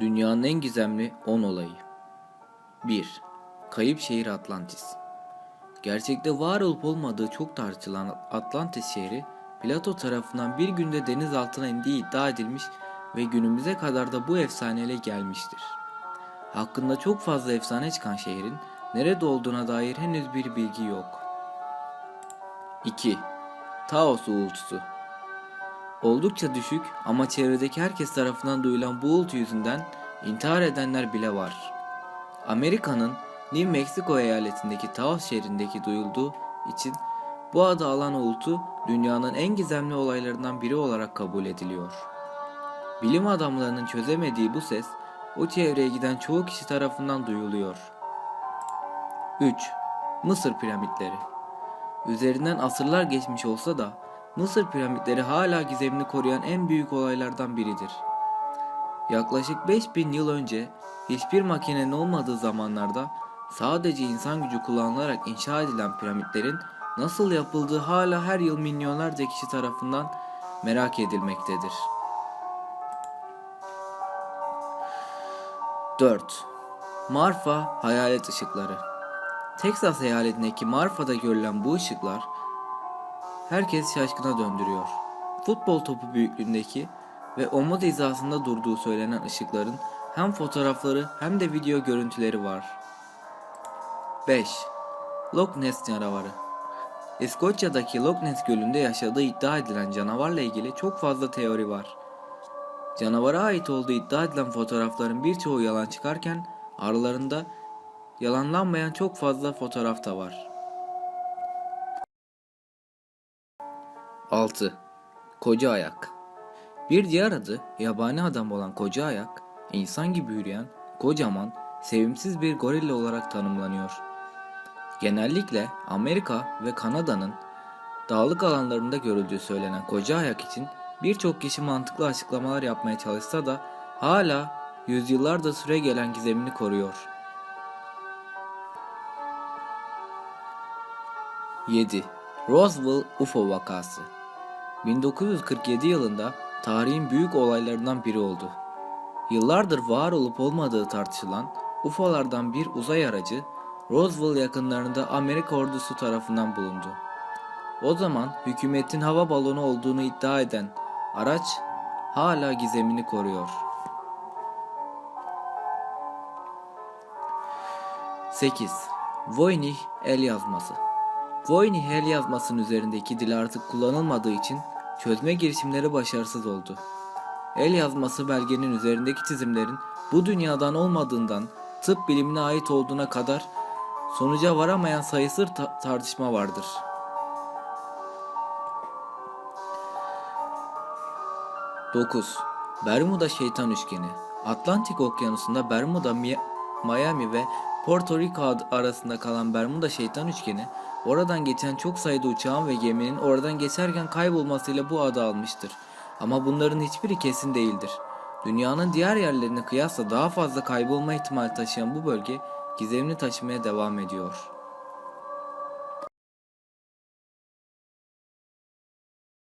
Dünyanın en gizemli 10 olayı. 1. Kayıp şehir Atlantis. Gerçekte var olup olmadığı çok tartışılan Atlantis şehri, Plato tarafından bir günde deniz altına indiği iddia edilmiş ve günümüze kadar da bu efsaneyle gelmiştir. Hakkında çok fazla efsane çıkan şehrin nerede olduğuna dair henüz bir bilgi yok. 2. Taos uğultusu Oldukça düşük ama çevredeki herkes tarafından duyulan bu uğultu yüzünden intihar edenler bile var. Amerika'nın New Mexico eyaletindeki Taos şehrindeki duyulduğu için bu adı alan uğultu dünyanın en gizemli olaylarından biri olarak kabul ediliyor. Bilim adamlarının çözemediği bu ses o çevreye giden çoğu kişi tarafından duyuluyor. 3. Mısır piramitleri Üzerinden asırlar geçmiş olsa da Mısır piramitleri hala gizemini koruyan en büyük olaylardan biridir. Yaklaşık 5000 yıl önce hiçbir makinenin olmadığı zamanlarda sadece insan gücü kullanılarak inşa edilen piramitlerin nasıl yapıldığı hala her yıl milyonlarca kişi tarafından merak edilmektedir. 4. Marfa Hayalet Işıkları Texas eyaletindeki Marfa'da görülen bu ışıklar herkes şaşkına döndürüyor. Futbol topu büyüklüğündeki ve omuz hizasında durduğu söylenen ışıkların hem fotoğrafları hem de video görüntüleri var. 5. Loch Ness canavarı İskoçya'daki Loch Ness gölünde yaşadığı iddia edilen canavarla ilgili çok fazla teori var. Canavara ait olduğu iddia edilen fotoğrafların birçoğu yalan çıkarken aralarında yalanlanmayan çok fazla fotoğraf da var. 6. Koca ayak Bir diğer adı yabani adam olan koca ayak, insan gibi yürüyen, kocaman, sevimsiz bir gorilla olarak tanımlanıyor. Genellikle Amerika ve Kanada'nın dağlık alanlarında görüldüğü söylenen koca ayak için birçok kişi mantıklı açıklamalar yapmaya çalışsa da hala yüzyıllardır süre gelen gizemini koruyor. 7. Roswell UFO vakası 1947 yılında tarihin büyük olaylarından biri oldu. Yıllardır var olup olmadığı tartışılan UFO'lardan bir uzay aracı Roswell yakınlarında Amerika ordusu tarafından bulundu. O zaman hükümetin hava balonu olduğunu iddia eden araç hala gizemini koruyor. 8. Voynich el yazması Voynich el yazmasının üzerindeki dil artık kullanılmadığı için çözme girişimleri başarısız oldu. El yazması belgenin üzerindeki çizimlerin bu dünyadan olmadığından tıp bilimine ait olduğuna kadar sonuca varamayan sayısız ta- tartışma vardır. Dokuz. Bermuda Şeytan Üçgeni Atlantik Okyanusu'nda Bermuda, Mi- Miami ve Porto Rico arasında kalan Bermuda Şeytan Üçgeni, oradan geçen çok sayıda uçağın ve geminin oradan geçerken kaybolmasıyla bu adı almıştır. Ama bunların hiçbiri kesin değildir. Dünyanın diğer yerlerine kıyasla daha fazla kaybolma ihtimali taşıyan bu bölge gizemini taşımaya devam ediyor.